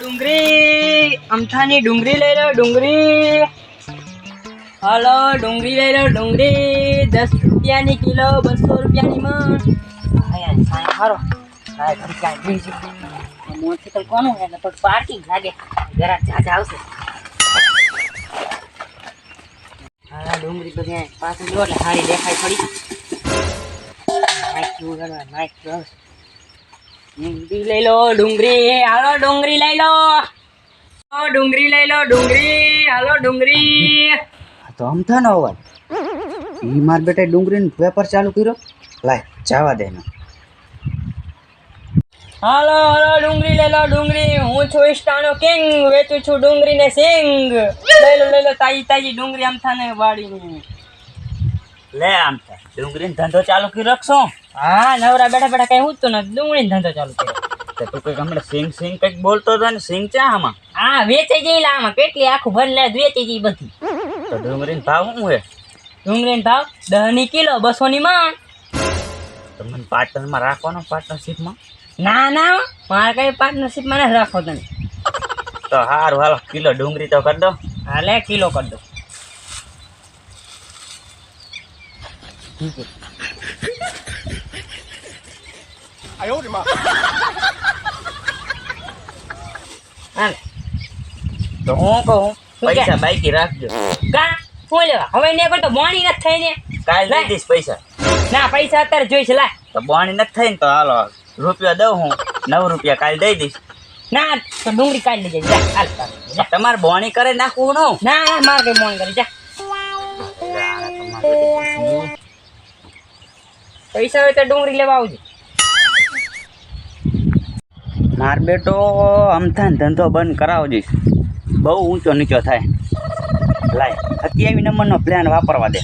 ડુંગળી અમથાની ડુંગળી લઈ લો ડુંગળી હલો ડુંગળી લઈ લો ડુંગળી દસ રૂપિયાની કિલો, બસો રૂપિયાની મણ. બેસી મોટરસાઇકલ કોનું હે તો પાર્કિંગ લાગે. જરા જાજા આવશે. હા ડુંગળી તો ત્યાં પાછું જો, એટલે સારી દેખાય થોડી ગણવા નાખ્યું ડુંગળી લઈ લો ડુંગળી. હાલો ડુંગળી લઈ લો. હાલો, ડુંગળી લઈ લો ડુંગળી. હાલો ડુંગળી. આ તો અમથાનો અવાજ. ઈ માર બેટા ડુંગળીનો વેપાર ચાલુ કર્યો? લાય જવા દે ને હાલો હાલો ડુંગળી લઈ લો ડુંગળી. હું છું ઈસ્ટાનો કિંગ વેચું છું ડુંગળી ને સિંગ. લઈ લો લઈ લો તાજી તાજી ડુંગળી આમ થાને વાડી લે આમ ડુંગળીનો ધંધો ચાલુ કરી રાખશો હા નવરા બેઠા બેઠા કઈ હું તો નથી ડુંગળી ધંધો ચાલુ કર્યો. તું કંઈક હમણાં સિંગ સિંગ કંઈક બોલતો હતો ને સિંગ ચા આમાં? હા વેચાઈ જઈ આમાં કેટલી આખું ભર લે વેચી જઈ બધી. તો ડુંગળીનો ભાવ શું હે ડુંગળીનો ભાવ દહની કિલો બસો ની માં તમને મને પાર્ટનરમાં રાખવાનો પાર્ટનરશિપમાં? ના ના મારે કઈ પાર્ટનરશિપમાં નથી રાખો તને. તો સારું હાલો કિલો ડુંગળી તો કરી દો. હાલે કિલો કરી દો હાલે તો હું કહું? પૈસા બાકી રાખજો કા શું લેવા હવે ને કરતો બોણી નથી થઈ ને કાલ. દઈશ પૈસા ના પૈસા અત્યારે જોઈશે લા તો બોણી નથી થઈ ને તો હાલો રૂપિયા દઉં હું નવ રૂપિયા કાલ દઈ દઈશ ના તો ડુંગળી કાઢી લેજે જા હાલ તમારે બોણી કરે નાખવું નો ના ના મારે કઈ બોણી કરી જા પૈસા હોય તો ડુંગળી લેવા આવજો માર બેટો અમથાન ધંધો બંધ કરાવજે બહુ ઊંચો નીચો થાય. લાય અત્યાવી નંબરનો પ્લાન વાપરવા દે.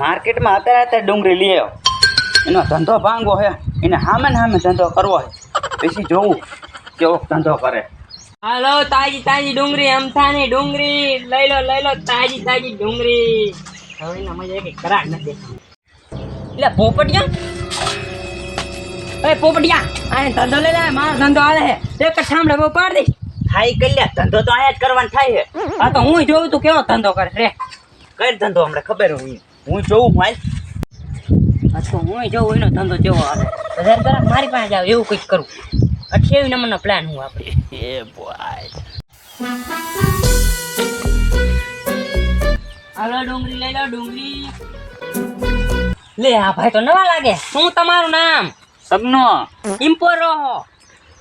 માર્કેટમાં અત્યારે અત્યારે ડુંગળી લઈ એનો ધંધો ભાંગવો હે. એને સામે ને સામે ધંધો કરવો હે. પછી જોવું કેવો ધંધો કરે. હાલો, તાજી તાજી ડુંગળી અમથાની ડુંગળી. લઈ લો લઈ લો, તાજી તાજી ડુંગળી. હવે મજા એક કરાક નથી એટલે પોપટિયા એ પોપટિયા આને ધંધો લઈ લે મારો ધંધો હાલે હે એક સાંભળે બહુ પાડ દઈશ થાય કલ્યા ધંધો તો આયા જ કરવાનો થાય છે. આ તો હું જોઉં તું કેવો ધંધો કરે રે. કઈ ધંધો હમણાં ખબર હું હું જોઉં હાલ આ તો હું જોઉં એનો ધંધો કેવો આવે હજાર તરફ મારી પાસે જાવ એવું કંઈક કરું. અઠ્યાવીસ નંબરનો પ્લાન હું આપણે એ બોય. હાલો ડુંગળી લઈ લો ડુંગળી. લે આ ભાઈ તો નવા લાગે. શું તમારું નામ? સગનો ઇમ્પોર રહો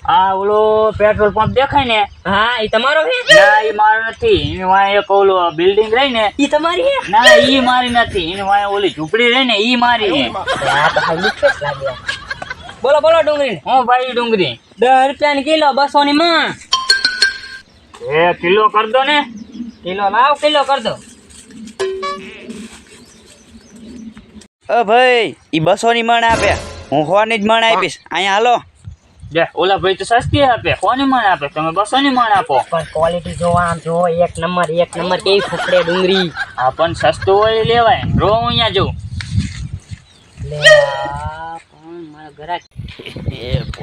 આ ઓલો પેટ્રોલ પંપ દેખાય ને? હા એ તમારો હે? ના એ મારો નથી. એની વાય એક ઓલો બિલ્ડિંગ રહી ને. એ તમારી હે? ના એ મારી નથી. એની વાય ઓલી ઝૂંપડી રહી ને એ મારી હે. આ તો ભાઈ લુખ્ખસ લાગે બોલો બોલો ડુંગળી. હું ભાઈ ડુંગળી. દસ રૂપિયા કિલો બસો ની માં એ કિલો કર દો ને. કિલો લાવ કિલો કર દો. અ ભાઈ ઈ બસો ની મણ આપે. હું હોની જ મણ આપીશ. અહીંયા હાલો. બે ઓલા ભાઈ તો સસ્તી આપે કોની મણ આપે? તમે બસો ની મણ આપો. પણ ક્વોલિટી જો આમ જો એક નંબર એક નંબર કેવી ફૂકડે ડુંગળી. આ પણ સસ્તું હોય લેવાય. રો હું અહીંયા જઉં. લે પણ મારો ઘરાક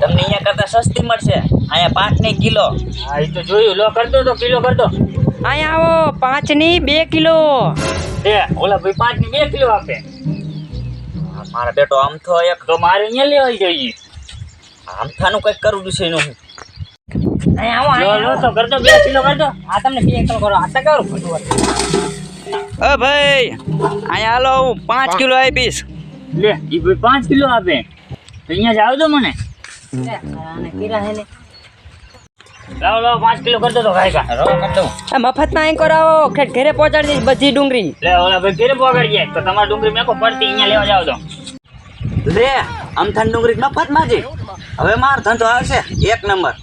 તમને અહીંયા કરતા સસ્તી મળશે. અહીંયા પાંચની કિલો. હા એ તો જોયું. લો કરતો તો કિલો કરતો અહીંયા આવો પાંચની બે કિલો. એ ઓલા ભાઈ પાંચની બે કિલો આપે. મારા બેટો આમ તો એક તો મારે અહીંયા લેવાઈ જોઈએ. આમ થાનું કંઈક કરવું છે એનું અહીંયા આવો લો લો તો કર દો બે કિલો કર દો. આ તમને બે કિલો કરો. આ તો કરું ખોટું અ ભાઈ અહીંયા હાલો હું પાંચ કિલો આપીશ લે એ ભાઈ પાંચ કિલો આપે. તો અહીંયા જાવ દો મને. હે ને. લાવો લાવો પાંચ કિલો કર દો તો ભાઈ કા. રો કર દઉં આ મફતમાં અહીં કરાવો ઘરે ઘરે પહોંચાડી દઈશ બધી ડુંગળી. લે ઓલા ભાઈ ઘરે પગાડી જાય. તો તમારી ડુંગળી મેકો પડતી અહીંયા લેવા જાવ તો. લે અમથાન ડુંગળી મફતમાં જ હવે માર ધંધો આવશે. એક નંબર.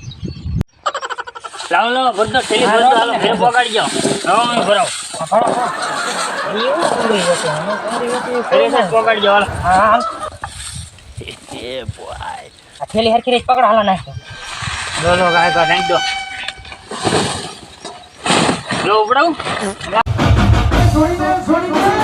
લાવો લાવો બધો થેલી ભરતો હાલો ઘરે પગાડી જાઓ લાવો ભરાવો. ઘરે પગાડી જાઓ હાલો. એ બોય આ થેલી હરખી રીત પકડ હાલો નાખો લો લો ગાય કા નાખ દો લો ઉપડાવું છોડી દે છોડી દે